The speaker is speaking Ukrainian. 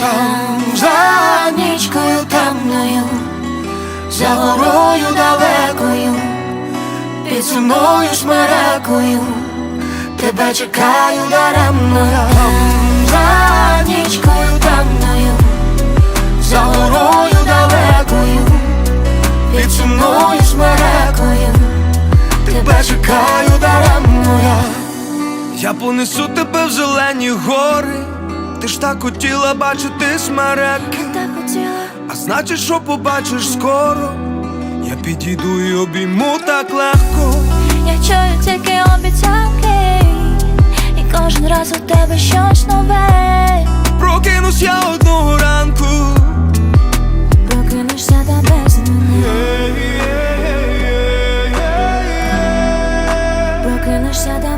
Там за нічкою темною, за горою далекою, під сумною шмарекою, тебе чекаю даремно я Там за нічкою темною, за горою далекою, під сумною шмарекою, тебе чекаю даремно я Я понесу тебе в зелені гори. Ти ж так хотіла бачити смереки Я так хотіла. А значить, що побачиш скоро? Я підійду і обійму так легко. Я чую тільки обіцянки. І кожен раз у тебе щось нове. Прокинусь я одного ранку. Прокинешся та без мене. Прокинешся та